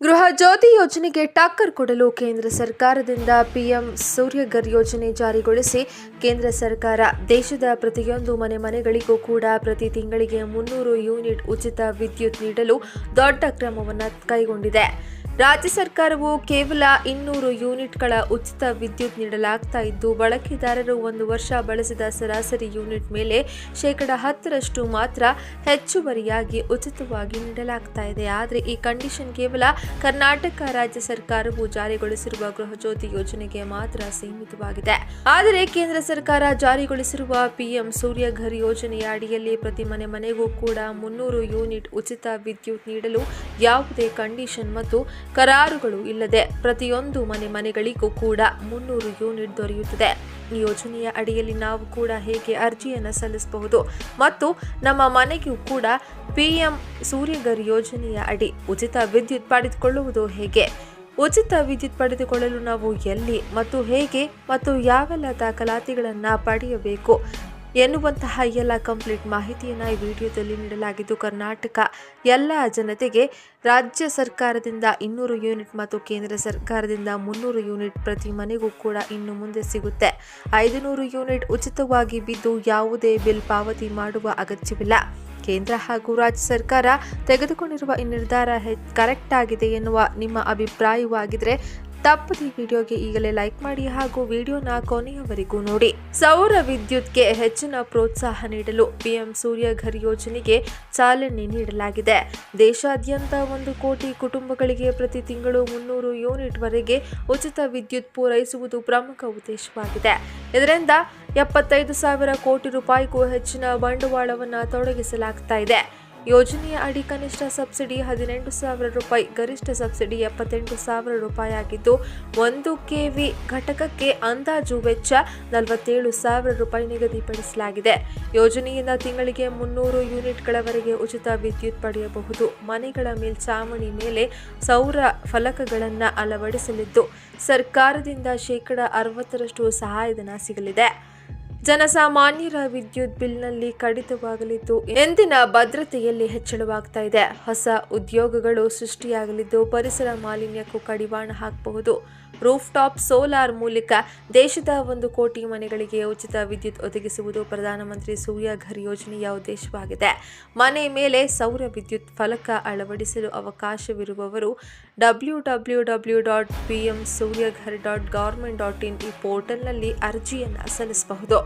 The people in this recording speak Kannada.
ಗೃಹ ಜ್ಯೋತಿ ಯೋಜನೆಗೆ ಟಕ್ಕರ್ ಕೊಡಲು ಕೇಂದ್ರ ಸರ್ಕಾರದಿಂದ ಪಿಎಂ ಸೂರ್ಯಘರ್ ಯೋಜನೆ ಜಾರಿಗೊಳಿಸಿ ಕೇಂದ್ರ ಸರ್ಕಾರ ದೇಶದ ಪ್ರತಿಯೊಂದು ಮನೆ ಮನೆಗಳಿಗೂ ಕೂಡ ಪ್ರತಿ ತಿಂಗಳಿಗೆ ಮುನ್ನೂರು ಯೂನಿಟ್ ಉಚಿತ ವಿದ್ಯುತ್ ನೀಡಲು ದೊಡ್ಡ ಕ್ರಮವನ್ನು ಕೈಗೊಂಡಿದೆ. ರಾಜ್ಯ ಸರ್ಕಾರವು ಕೇವಲ ಇನ್ನೂರು ಯೂನಿಟ್ಗಳ ಉಚಿತ ವಿದ್ಯುತ್ ನೀಡಲಾಗ್ತಾ ಇದ್ದು, ಬಳಕೆದಾರರು ಒಂದು ವರ್ಷ ಬಳಸಿದ ಸರಾಸರಿ ಯೂನಿಟ್ ಮೇಲೆ ಶೇಕಡ ಹತ್ತರಷ್ಟು ಮಾತ್ರ ಹೆಚ್ಚುವರಿಯಾಗಿ ಉಚಿತವಾಗಿ ನೀಡಲಾಗ್ತಾ ಇದೆ. ಆದರೆ ಈ ಕಂಡೀಷನ್ ಕೇವಲ ಕರ್ನಾಟಕ ರಾಜ್ಯ ಸರ್ಕಾರವು ಜಾರಿಗೊಳಿಸಿರುವ ಗೃಹಜ್ಯೋತಿ ಯೋಜನೆಗೆ ಮಾತ್ರ ಸೀಮಿತವಾಗಿದೆ. ಆದರೆ ಕೇಂದ್ರ ಸರ್ಕಾರ ಜಾರಿಗೊಳಿಸಿರುವ ಪಿಎಂ ಸೂರ್ಯಘರ್ ಯೋಜನೆಯ ಅಡಿಯಲ್ಲಿ ಪ್ರತಿ ಮನೆ ಮನೆಗೂ ಕೂಡ ಮುನ್ನೂರು ಯೂನಿಟ್ ಉಚಿತ ವಿದ್ಯುತ್ ನೀಡಲು ಯಾವುದೇ ಕಂಡೀಷನ್ ಮತ್ತು ಕರಾರುಗಳು ಇಲ್ಲದೆ ಪ್ರತಿಯೊಂದು ಮನೆ ಮನೆಗಳಿಗೂ ಕೂಡ ಮುನ್ನೂರು ಯೂನಿಟ್ ದೊರೆಯುತ್ತದೆ. ಈ ಯೋಜನೆಯ ಅಡಿಯಲ್ಲಿ ನಾವು ಕೂಡ ಹೇಗೆ ಅರ್ಜಿಯನ್ನು ಸಲ್ಲಿಸಬಹುದು ಮತ್ತು ನಮ್ಮ ಮನೆಗೂ ಕೂಡ ಪಿ ಎಂ ಸೂರ್ಯಗರ್ ಯೋಜನೆಯ ಅಡಿ ಉಚಿತ ವಿದ್ಯುತ್ ಪಡೆದುಕೊಳ್ಳುವುದು ಹೇಗೆ? ಉಚಿತ ವಿದ್ಯುತ್ ಪಡೆದುಕೊಳ್ಳಲು ನಾವು ಎಲ್ಲಿ ಮತ್ತು ಹೇಗೆ ಮತ್ತು ಯಾವೆಲ್ಲ ದಾಖಲಾತಿಗಳನ್ನು ಪಡೆಯಬೇಕು? ಎನ್ನುವಂತಹ ಎಲ್ಲ ಕಂಪ್ಲೀಟ್ ಮಾಹಿತಿಯನ್ನು ಈ ವಿಡಿಯೋದಲ್ಲಿ ನೀಡಲಾಗಿದ್ದು, ಕರ್ನಾಟಕ ಎಲ್ಲ ಜನತೆಗೆ ರಾಜ್ಯ ಸರ್ಕಾರದಿಂದ ಇನ್ನೂರು ಯೂನಿಟ್ ಮತ್ತು ಕೇಂದ್ರ ಸರ್ಕಾರದಿಂದ ಮುನ್ನೂರು ಯೂನಿಟ್ ಪ್ರತಿ ಮನೆಗೂ ಕೂಡ ಇನ್ನು ಮುಂದೆ ಸಿಗುತ್ತೆ. ಐದುನೂರು ಯೂನಿಟ್ ಉಚಿತವಾಗಿ ಬಿದ್ದು ಯಾವುದೇ ಬಿಲ್ ಪಾವತಿ ಮಾಡುವ ಅಗತ್ಯವಿಲ್ಲ. ಕೇಂದ್ರ ಹಾಗೂ ರಾಜ್ಯ ಸರ್ಕಾರ ತೆಗೆದುಕೊಂಡಿರುವ ಈ ನಿರ್ಧಾರ ಕರೆಕ್ಟ್ ಆಗಿದೆ ಎನ್ನುವ ನಿಮ್ಮ ಅಭಿಪ್ರಾಯವಾಗಿದ್ರೆ ತಪ್ಪದೆ ವಿಡಿಯೋಗೆ ಈಗಲೇ ಲೈಕ್ ಮಾಡಿ ಹಾಗೂ ವಿಡಿಯೋನ ಕೊನೆಯವರೆಗೂ ನೋಡಿ. ಸೌರ ವಿದ್ಯುತ್ಗೆ ಹೆಚ್ಚಿನ ಪ್ರೋತ್ಸಾಹ ನೀಡಲು ಪಿಎಂ ಸೂರ್ಯಘರ್ ಯೋಜನೆಗೆ ಚಾಲನೆ ನೀಡಲಾಗಿದೆ. ದೇಶಾದ್ಯಂತ ಒಂದು ಕೋಟಿ ಕುಟುಂಬಗಳಿಗೆ ಪ್ರತಿ ತಿಂಗಳು ಮುನ್ನೂರು ಯೂನಿಟ್ ವರೆಗೆ ಉಚಿತ ವಿದ್ಯುತ್ ಪೂರೈಸುವುದು ಪ್ರಮುಖ ಉದ್ದೇಶವಾಗಿದೆ. ಇದರಿಂದ ಎಪ್ಪತ್ತೈದು ಸಾವಿರ ಕೋಟಿ ರೂಪಾಯಿಗೂ ಹೆಚ್ಚಿನ ಬಂಡವಾಳವನ್ನು ತೊಡಗಿಸಲಾಗ್ತಾ ಇದೆ. ಯೋಜನೆಯ ಅಡಿ ಕನಿಷ್ಠ ಸಬ್ಸಿಡಿ ಹದಿನೆಂಟು ಸಾವಿರ ರೂಪಾಯಿ, ಗರಿಷ್ಠ ಸಬ್ಸಿಡಿ ಎಪ್ಪತ್ತೆಂಟು ಸಾವಿರ ರೂಪಾಯಿ ಆಗಿದ್ದು ಒಂದು ಕೆವಿ ಘಟಕಕ್ಕೆ ಅಂದಾಜು ವೆಚ್ಚ ನಲವತ್ತೇಳು ಸಾವಿರ ರೂಪಾಯಿ ನಿಗದಿಪಡಿಸಲಾಗಿದೆ. ಯೋಜನೆಯಿಂದ ತಿಂಗಳಿಗೆ ಮುನ್ನೂರು ಯೂನಿಟ್ಗಳವರೆಗೆ ಉಚಿತ ವಿದ್ಯುತ್ ಪಡೆಯಬಹುದು. ಮನೆಗಳ ಮೇಲ್ಛಾವಣಿ ಮೇಲೆ ಸೌರ ಫಲಕಗಳನ್ನು ಅಳವಡಿಸಲಿದ್ದು, ಸರ್ಕಾರದಿಂದ ಶೇಕಡ ಅರವತ್ತರಷ್ಟು ಸಹಾಯಧನ ಸಿಗಲಿದೆ. ಜನಸಾಮಾನ್ಯರ ವಿದ್ಯುತ್ ಬಿಲ್ನಲ್ಲಿ ಕಡಿತವಾಗಲಿದ್ದು, ಎಂದಿನ ಭದ್ರತೆಯಲ್ಲಿ ಹೆಚ್ಚಳವಾಗ್ತಾ ಇದೆ. ಹೊಸ ಉದ್ಯೋಗಗಳು ಸೃಷ್ಟಿಯಾಗಲಿದ್ದು, ಪರಿಸರ ಮಾಲಿನ್ಯಕ್ಕೂ ಕಡಿವಾಣ ಹಾಕಬಹುದು. ರೂಫ್ ಟಾಪ್ ಸೋಲಾರ್ ಮೂಲಕ ದೇಶದ ಒಂದು ಕೋಟಿ ಮನೆಗಳಿಗೆ ಉಚಿತ ವಿದ್ಯುತ್ ಒದಗಿಸುವುದು ಪ್ರಧಾನಮಂತ್ರಿ ಸೂರ್ಯಘರ್ ಯೋಜನೆಯ ಉದ್ದೇಶವಾಗಿದೆ. ಮನೆ ಮೇಲೆ ಸೌರ ವಿದ್ಯುತ್ ಫಲಕ ಅಳವಡಿಸಲು ಅವಕಾಶವಿರುವವರು W W W dot P M Suryaghar dot government dot in ಈ ಪೋರ್ಟಲ್ನಲ್ಲಿ ಅರ್ಜಿಯನ್ನು ಸಲ್ಲಿಸಬಹುದು.